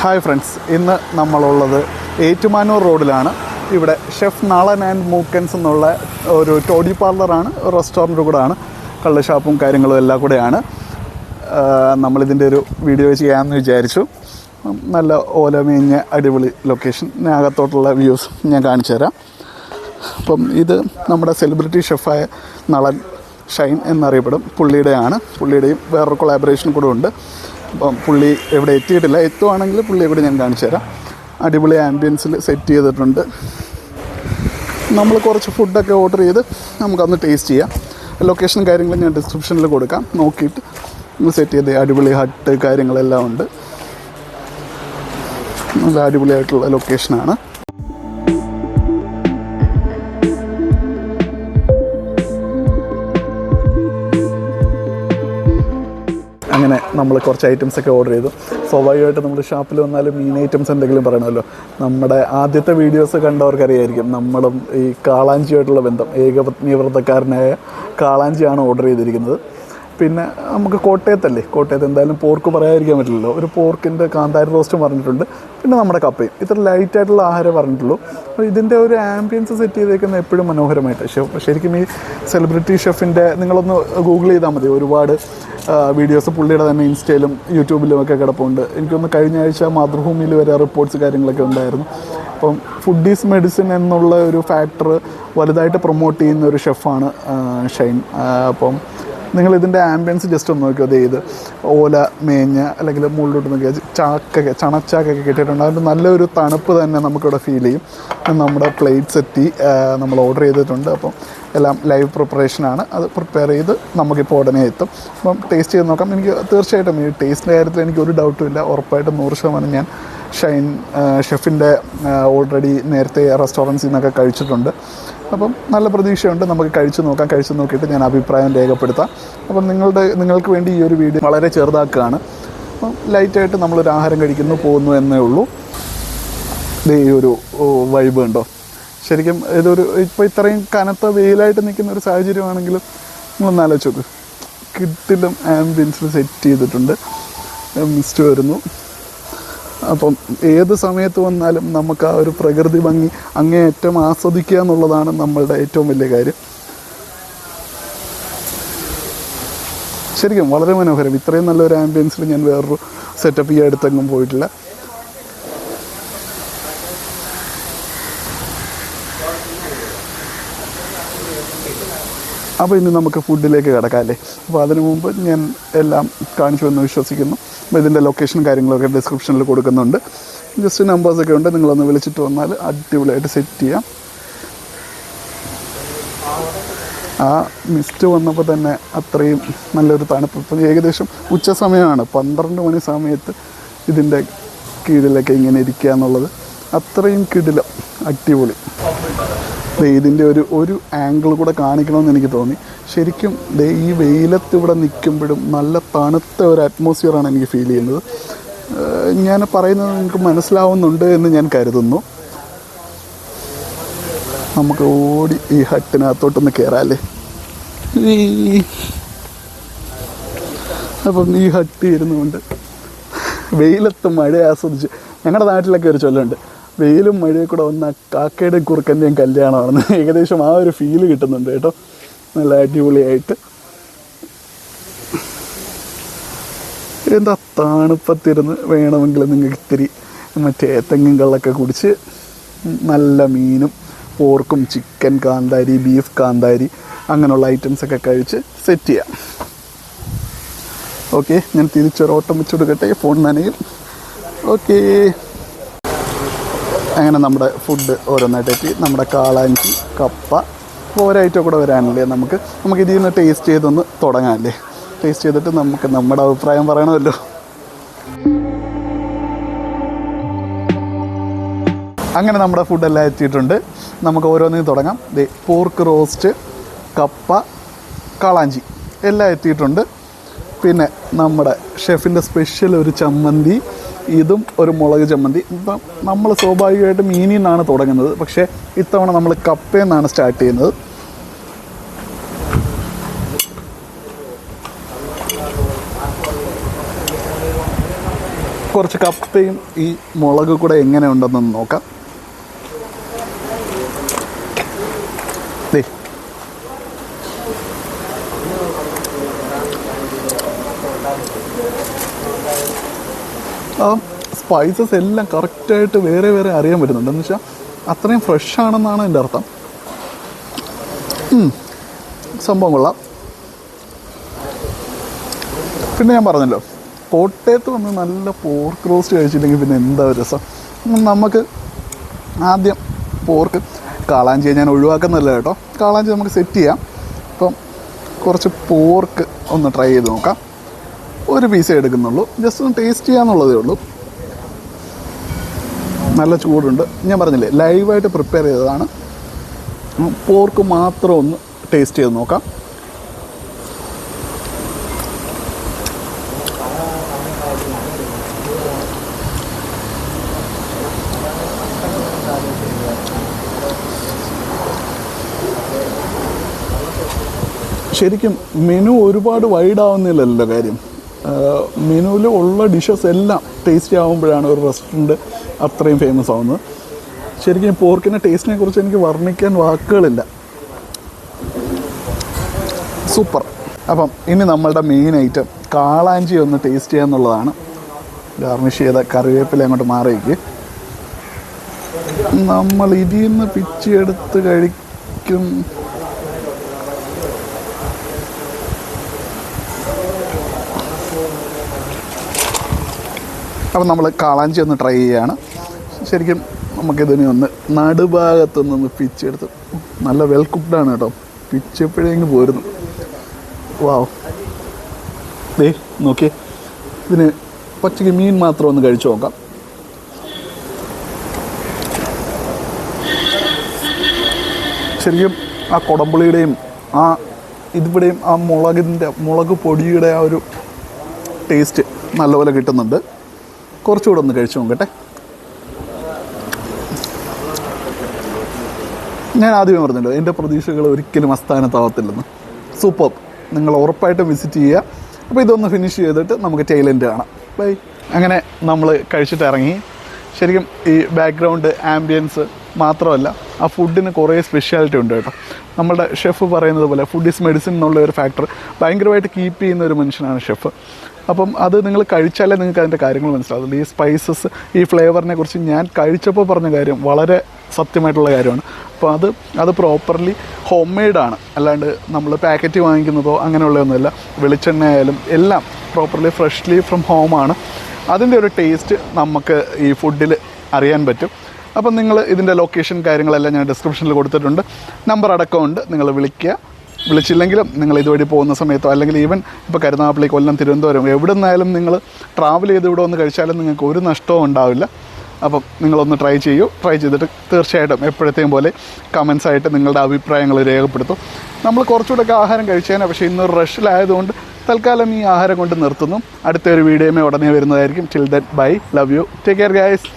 Hi friends ഇന്ന് നമ്മളുള്ളത് ഏറ്റുമാനൂർ റോഡിലാണ്. ഇവിടെ ഷെഫ് നളൻ ആൻഡ് മൂക്കൻസ് എന്നുള്ള ഒരു ടോഡി പാർലറാണ് റെസ്റ്റോറന്റ് കൂടെയാണ് കള്ള് ഷാപ്പും കാര്യങ്ങളും എല്ലാം കൂടെയാണ്. നമ്മളിതിന്റെ ഒരു വീഡിയോ ചെയ്യാമെന്ന് വിചാരിച്ചു. നല്ല ഓല മേഞ്ഞ അടിപൊളി ലൊക്കേഷൻ അകത്തോട്ടുള്ള വ്യൂസ് ഞാൻ കാണിച്ചു തരാം അപ്പം ഇത് നമ്മുടെ സെലിബ്രിറ്റി ഷെഫായ നളൻ ഷൈൻ എന്നറിയപ്പെടും. പുള്ളിയുടെയാണ്. പുള്ളിയുടെയും വേറൊരു കൊളാബറേഷൻ കൂടെ ഉണ്ട്. അപ്പം പുള്ളി എവിടെ എത്തിയിട്ടില്ല. എത്തുവാണെങ്കിൽ പുള്ളിയെ കൂടി ഞാൻ കാണിച്ചു തരാം. അടിപൊളി ആംബിയൻസിൽ സെറ്റ് ചെയ്തിട്ടുണ്ട്. നമ്മൾ കുറച്ച് ഫുഡൊക്കെ ഓർഡർ ചെയ്ത് നമുക്കന്ന് ടേസ്റ്റ് ചെയ്യാം. ലൊക്കേഷൻ കാര്യങ്ങൾ ഞാൻ ഡിസ്ക്രിപ്ഷനിൽ കൊടുക്കാം. നോക്കിയിട്ട് സെറ്റ് ചെയ്ത് അടിപൊളി ഹട്ട് കാര്യങ്ങളെല്ലാം ഉണ്ട്. നല്ല അടിപൊളിയായിട്ടുള്ള ലൊക്കേഷനാണ് അങ്ങനെ നമ്മൾ കുറച്ച് ഐറ്റംസ് ഒക്കെ ഓർഡർ ചെയ്തു. സ്വാഭാവികമായിട്ട് നമ്മൾ ഷാപ്പിൽ വന്നാലും മീൻ ഐറ്റംസ് എന്തെങ്കിലും പറയണമല്ലോ. നമ്മുടെ ആദ്യത്തെ വീഡിയോസ് കണ്ടവർക്കറിയായിരിക്കും നമ്മളും ഈ കാളാഞ്ചിയായിട്ടുള്ള ബന്ധം. ഏകപത്നി വ്രതക്കാരനായ കാളാഞ്ചിയാണ് ഓർഡർ ചെയ്തിരിക്കുന്നത്. പിന്നെ നമുക്ക് കോട്ടയത്തല്ലേ? കോട്ടയത്ത് എന്തായാലും പോർക്ക് പറയാതിരിക്കാൻ പറ്റില്ലല്ലോ. ഒരു പോർക്കിന്റെ കാന്താരി റോസ്റ്റ് പറഞ്ഞിട്ടുണ്ട്. പിന്നെ നമ്മുടെ കപ്പയും. ഇത്ര ലൈറ്റായിട്ടുള്ള ആഹാരം പറഞ്ഞിട്ടുള്ളൂ. അപ്പോൾ ഇതിന്റെ ഒരു ആംബിയൻസ് സെറ്റ് ചെയ്തേക്കുന്ന എപ്പോഴും മനോഹരമായിട്ട്. ഷെഫ് ശരിക്കും ഈ സെലിബ്രിറ്റി ഷെഫിന്റെ നിങ്ങളൊന്ന് ഗൂഗിൾ ചെയ്താൽ മതി. ഒരുപാട് വീഡിയോസ് പുള്ളിയുടെ തന്നെ ഇൻസ്റ്റയിലും യൂട്യൂബിലും ഒക്കെ കിടപ്പുണ്ട്. എനിക്കൊന്ന് കഴിഞ്ഞ ആഴ്ച മാതൃഭൂമിയിൽ വരെ റിപ്പോർട്ട്സ് കാര്യങ്ങളൊക്കെ ഉണ്ടായിരുന്നു. അപ്പം ഫുഡ് ഈസ് മെഡിസിൻ എന്നുള്ള ഒരു ഫാക്ടർ വലുതായിട്ട് പ്രൊമോട്ട് ചെയ്യുന്ന ഒരു ഷെഫാണ് ഷൈൻ. അപ്പം നിങ്ങൾ ഇതിന്റെ ആംബിയൻസ് ജസ്റ്റ് ഒന്ന് നോക്കിയോ? ഇത് ഓല മേഞ്ഞ അല്ലെങ്കിൽ മുകളിലോട്ട് നോക്കിയാൽ ചാക്കൊക്കെ ചണച്ചാക്കൊക്കെ കിട്ടിയിട്ടുണ്ട്. അതിന്റെ നല്ലൊരു തണുപ്പ് തന്നെ നമുക്കിവിടെ ഫീൽ ചെയ്യും. നമ്മുടെ പ്ലേറ്റ്സ് എത്തി നമ്മൾ ഓർഡർ ചെയ്തിട്ടുണ്ട്. അപ്പം എല്ലാം ലൈവ് പ്രിപ്പറേഷനാണ് അത് പ്രിപ്പയർ ചെയ്ത് നമുക്കിപ്പോൾ ഉടനെ എത്തും. അപ്പം ടേസ്റ്റ് ചെയ്ത് നോക്കാം. എനിക്ക് തീർച്ചയായിട്ടും ഈ ടേസ്റ്റിന്റെ കാര്യത്തിൽ എനിക്ക് ഒരു ഡൗട്ടും ഇല്ല. ഉറപ്പായിട്ടും നൂറ് ശതമാനം ഞാൻ ഷൈൻ ഷെഫിന്റെ ഓൾറെഡി നേരത്തെ റെസ്റ്റോറന്റ്സിൽ നിന്നൊക്കെ കഴിച്ചിട്ടുണ്ട്. അപ്പം നല്ല പ്രതീക്ഷയുണ്ട്. നമുക്ക് കഴിച്ചു നോക്കാം. കഴിച്ചു നോക്കിയിട്ട് ഞാൻ അഭിപ്രായം രേഖപ്പെടുത്താം. അപ്പം നിങ്ങളുടെ നിങ്ങൾക്ക് വേണ്ടി ഈ ഒരു വീഡിയോ വളരെ ചെറുതാക്കുകയാണ്. അപ്പം ലൈറ്റായിട്ട് നമ്മളൊരു ആഹാരം കഴിക്കുന്നു പോകുന്നു എന്നേ ഉള്ളൂ. ഈ ഒരു വൈബ് ഉണ്ടോ? ശരിക്കും ഇതൊരു ഇപ്പോൾ ഇത്രയും കനത്ത വെയിലായിട്ട് നിൽക്കുന്ന ഒരു സാഹചര്യമാണെങ്കിലും നിങ്ങളൊന്ന് ആലോചിച്ച് നോക്ക്. കിട്ടിലും ആംബിയൻസിൽ സെറ്റ് ചെയ്തിട്ടുണ്ട്. മിസ്റ്റ് വരുന്നു. അപ്പം ഏത് സമയത്ത് വന്നാലും നമുക്ക് ആ ഒരു പ്രകൃതി ഭംഗി അങ്ങേയറ്റം ആസ്വദിക്കുക എന്നുള്ളതാണ് നമ്മളുടെ ഏറ്റവും വലിയ കാര്യം. ശരിക്കും വളരെ മനോഹരം. ഇത്രയും നല്ലൊരു ആംബിയൻസിൽ ഞാൻ വേറൊരു സെറ്റപ്പ് ഈ അടുത്തെങ്ങും പോയിട്ടില്ല. അപ്പോൾ ഇനി നമുക്ക് ഫുഡിലേക്ക് കിടക്കാം അല്ലേ? അപ്പോൾ അതിനു മുമ്പ് ഞാൻ എല്ലാം കാണിച്ചു എന്ന് വിശ്വസിക്കുന്നു. അപ്പോൾ ഇതിന്റെ ലൊക്കേഷൻ കാര്യങ്ങളൊക്കെ ഡിസ്ക്രിപ്ഷനിൽ കൊടുക്കുന്നുണ്ട്. ജസ്റ്റ് നമ്പേഴ്സൊക്കെ ഉണ്ട്. നിങ്ങളൊന്ന് വിളിച്ചിട്ട് വന്നാൽ അടിപൊളിയായിട്ട് സെറ്റ് ചെയ്യാം. ആ മിസ്റ്റ് വന്നപ്പോൾ തന്നെ അത്രയും നല്ലൊരു തണുപ്പ്. ഇപ്പം ഏകദേശം ഉച്ച സമയമാണ് പന്ത്രണ്ട് മണി സമയത്ത് ഇതിന്റെ കീഴിലൊക്കെ ഇങ്ങനെ ഇരിക്കുക എന്നുള്ളത് അത്രയും കിടിലം. അടിപൊളി. ഇതിന്റെ ഒരു ഒരു ആംഗിൾ കൂടെ കാണിക്കണമെന്ന് എനിക്ക് തോന്നി. ശരിക്കും ദേ ഈ വെയിലത്ത് ഇവിടെ നിൽക്കുമ്പോഴും നല്ല തണുത്ത ഒരു അറ്റ്മോസ്ഫിയറാണ് എനിക്ക് ഫീൽ ചെയ്യുന്നത്. ഞാൻ പറയുന്നത് നിങ്ങൾക്ക് മനസ്സിലാവുന്നുണ്ട് എന്ന് ഞാൻ കരുതുന്നു. നമുക്ക് ഓടി ഈ ഹട്ടിനകത്തോട്ടൊന്ന് കയറാം അല്ലേ ഈ അപ്പം ഈ ഹട്ടി ഇരുന്നുകൊണ്ട് വെയിലത്ത് മഴ ആസ്വദിച്ച് ഞങ്ങളുടെ നാട്ടിലൊക്കെ ഒരു ചൊല്ലുണ്ട്. വെയിലും മഴയും കൂടെ വന്ന കാക്കയുടെ കുറുക്കന്റെയും കല്യാണമാണ് ഏകദേശം ആ ഒരു ഫീൽ കിട്ടുന്നുണ്ട് കേട്ടോ. നല്ല അടിപൊളിയായിട്ട്. എന്താ തണുപ്പത്തിരുന്ന് വേണമെങ്കിൽ നിങ്ങൾക്ക് ഇത്തിരി മറ്റേ തെങ്ങും കള്ളൊക്കെ കുടിച്ച് നല്ല മീനും പോർക്കും ചിക്കൻ കാന്താരി ബീഫ് കാന്താരി അങ്ങനെയുള്ള ഐറ്റംസ് ഒക്കെ കഴിച്ച് സെറ്റ് ചെയ്യാം. ഓക്കെ ഞാൻ തിരിച്ചൊരോട്ടം വെച്ച് കൊടുക്കട്ടെ ഫോൺ നനയും. ഓക്കേ അങ്ങനെ നമ്മുടെ ഫുഡ് ഓരോന്നായിട്ട് എത്തി. നമ്മുടെ കാളാഞ്ചി കപ്പ ഓരോ കൂടെ വരാനല്ലേ നമുക്ക്. നമുക്ക് ഇതിൽ നിന്ന് ടേസ്റ്റ് ചെയ്തൊന്ന് തുടങ്ങാമല്ലേ ടേസ്റ്റ് ചെയ്തിട്ട് നമുക്ക് നമ്മുടെ അഭിപ്രായം പറയണമല്ലോ. അങ്ങനെ നമ്മുടെ ഫുഡെല്ലാം എത്തിയിട്ടുണ്ട്. നമുക്ക് ഓരോന്നിനും തുടങ്ങാം. ദേ പോർക്ക് റോസ്റ്റ് കപ്പ കാളാഞ്ചി എല്ലാം എത്തിയിട്ടുണ്ട്. പിന്നെ നമ്മുടെ ഷെഫിന്റെ സ്പെഷ്യൽ ഒരു ചമ്മന്തി. ഇതും ഒരു മുളക് ചമ്മന്തി. ഇപ്പം നമ്മൾ സ്വാഭാവികമായിട്ട് മീനിൽ നിന്നാണ് തുടങ്ങുന്നത്. പക്ഷേ ഇത്തവണ നമ്മൾ കപ്പയിൽ നിന്നാണ് സ്റ്റാർട്ട് ചെയ്യുന്നത്. കുറച്ച് കപ്പയും ഈ മുളക് കൂടെ എങ്ങനെ ഉണ്ടെന്ന് നോക്കാം. ആ സ്പൈസസ് എല്ലാം കറക്റ്റായിട്ട് വേറെ വേറെ അറിയാൻ പറ്റുന്നുണ്ട്. എന്ന് വെച്ചാൽ അത്രയും ഫ്രഷ് ആണെന്നാണ് എന്റെ അർത്ഥം. സംഭവം കൊള്ളാം. പിന്നെ ഞാൻ പറഞ്ഞല്ലോ കോട്ടയത്ത് വന്ന് നല്ല പോർക്ക് റോസ്റ്റ് കഴിച്ചില്ലെങ്കിൽ പിന്നെ എന്താ രസം? നമുക്ക് ആദ്യം പോർക്ക് കാളാഞ്ചി ഞാൻ ഒഴിവാക്കുന്നില്ല കേട്ടോ. കാളാഞ്ചി നമുക്ക് സെറ്റ് ചെയ്യാം. അപ്പം കുറച്ച് പോർക്ക് ഒന്ന് ട്രൈ ചെയ്ത് നോക്കാം. ഒരു പീസേ എടുക്കുന്നുള്ളൂ. ജസ്റ്റ് ഒന്ന് ടേസ്റ്റ് ചെയ്യാന്നുള്ളതേ ഉള്ളൂ. നല്ല ചൂടുണ്ട്. ഞാൻ പറഞ്ഞില്ലേ ലൈവായിട്ട് പ്രിപ്പയർ ചെയ്തതാണ്. പോർക്ക് മാത്രം ഒന്ന് ടേസ്റ്റ് ചെയ്ത് നോക്കാം. ശരിക്കും മെനു ഒരുപാട് വൈഡ് ആവുന്നില്ലല്ലോ കാര്യം. മെനുവിൽ ഉള്ള ഡിഷസ് എല്ലാം ടേസ്റ്റി ആകുമ്പോഴാണ് ഒരു റെസ്റ്റോറന്റ് അത്രയും ഫേമസ് ആവുന്നത്. ശരിക്കും പോർക്കിന്റെ ടേസ്റ്റിനെ കുറിച്ച് എനിക്ക് വർണിക്കാൻ വാക്കുകളില്ല. സൂപ്പർ അപ്പം ഇനി നമ്മളുടെ മെയിൻ ഐറ്റം കാളാഞ്ചി ഒന്ന് ടേസ്റ്റ് ചെയ്യുക എന്നുള്ളതാണ്. ഗാർണിഷ് ചെയ്ത കറിവേപ്പില അങ്ങോട്ട് മാറിയേക്ക് നമ്മൾ ഇതിൽ നിന്ന് പിച്ചെടുത്ത് കഴിക്കും. അപ്പം നമ്മൾ കാളാഞ്ചി ഒന്ന് ട്രൈ ചെയ്യുകയാണ് ശരിക്കും നമുക്കിതിനെ ഒന്ന് നടുഭാഗത്തൊന്ന് പിച്ചെടുത്ത് നല്ല വെൽ കുക്ക്ഡാണ് കേട്ടോ. പിച്ചപ്പോഴേങ്ങ് പോരുന്നു. വാവ് ദേ നോക്കി ഇതിന് പച്ചക്ക് മീൻ മാത്രം ഒന്ന് കഴിച്ചു നോക്കാം. ശരിക്കും ആ കുടമ്പുളിയുടെയും ആ ഇതിവിടെയും ആ മുളകിന്റെ മുളക് പൊടിയുടെ ആ ഒരു ടേസ്റ്റ് നല്ലപോലെ കിട്ടുന്നുണ്ട്. കുറച്ചുകൂടെ ഒന്ന് കഴിച്ചു നോക്കട്ടെ. ഞാൻ ആദ്യമേ പറഞ്ഞല്ലോ എന്റെ പ്രതീക്ഷകൾ ഒരിക്കലും അസ്ഥാനത്താവത്തില്ലെന്ന്. സൂപ്പർ നിങ്ങൾ ഉറപ്പായിട്ടും വിസിറ്റ് ചെയ്യുക. അപ്പോൾ ഇതൊന്ന് ഫിനിഷ് ചെയ്തിട്ട് നമുക്ക് ടൈലൻഡ് കാണാം. ബൈ അങ്ങനെ നമ്മൾ കഴിച്ചിട്ട് ഇറങ്ങി. ശരിക്കും ഈ ബാക്ക്ഗ്രൗണ്ട് ആംബിയൻസ് മാത്രമല്ല ആ ഫുഡിന് കുറേ സ്പെഷ്യാലിറ്റി ഉണ്ട് കേട്ടോ. നമ്മളുടെ ഷെഫ് പറയുന്നത് പോലെ ഫുഡ് ഈസ് മെഡിസിൻ എന്നുള്ള ഒരു ഫാക്ടർ ഭയങ്കരമായിട്ട് കീപ്പ് ചെയ്യുന്ന ഒരു മനുഷ്യനാണ് ഷെഫ് അപ്പം അത് നിങ്ങൾ കഴിച്ചാലേ നിങ്ങൾക്ക് അതിന്റെ കാര്യങ്ങൾ മനസ്സിലാവുള്ളൂ. ഈ സ്പൈസസ് ഈ ഫ്ലേവറിനെ കുറിച്ച് ഞാൻ കഴിച്ചപ്പോൾ പറഞ്ഞ കാര്യം വളരെ സത്യമായിട്ടുള്ള കാര്യമാണ്. അപ്പോൾ അത് അത് പ്രോപ്പർലി ഹോം മെയ്ഡാണ് അല്ലാണ്ട് നമ്മൾ പാക്കറ്റ് വാങ്ങിക്കുന്നതോ അങ്ങനെയുള്ളതൊന്നുമില്ല. വെളിച്ചെണ്ണ ആയാലും എല്ലാം പ്രോപ്പർലി ഫ്രഷ്ലി ഫ്രം ഹോമാണ് അതിന്റെ ഒരു ടേസ്റ്റ് നമുക്ക് ഈ ഫുഡിൽ അറിയാൻ പറ്റും. അപ്പം നിങ്ങൾ ഇതിന്റെ ലൊക്കേഷൻ കാര്യങ്ങളെല്ലാം ഞാൻ ഡിസ്ക്രിപ്ഷനിൽ കൊടുത്തിട്ടുണ്ട്. നമ്പർ അടക്കമുണ്ട്. നിങ്ങൾ വിളിക്കുക. വിളിച്ചില്ലെങ്കിലും നിങ്ങൾ ഇതുവഴി പോകുന്ന സമയത്തോ അല്ലെങ്കിൽ ഈവൻ ഇപ്പോൾ കരുനാഗപ്പള്ളി കൊല്ലം തിരുവനന്തപുരം എവിടെ നിന്നായാലും നിങ്ങൾ ട്രാവൽ ചെയ്ത് ഇവിടെ ഒന്ന് കഴിച്ചാലും നിങ്ങൾക്ക് ഒരു നഷ്ടവും ഉണ്ടാവില്ല. അപ്പം നിങ്ങളൊന്ന് ട്രൈ ചെയ്യൂ. ട്രൈ ചെയ്തിട്ട് തീർച്ചയായിട്ടും എപ്പോഴത്തെയും പോലെ കമൻസ് ആയിട്ട് നിങ്ങളുടെ അഭിപ്രായങ്ങൾ രേഖപ്പെടുത്തും. നമ്മൾ കുറച്ചുകൂടെയൊക്കെ ആഹാരം കഴിച്ചേനെ പക്ഷേ ഇന്ന് റഷിലായതുകൊണ്ട് തൽക്കാലം ഈ ആഹാരം കൊണ്ട് നിർത്തുന്നു. അടുത്തൊരു വീഡിയോമേ ഉടനെ വരുന്നതായിരിക്കും. Chill that bye love you take care guys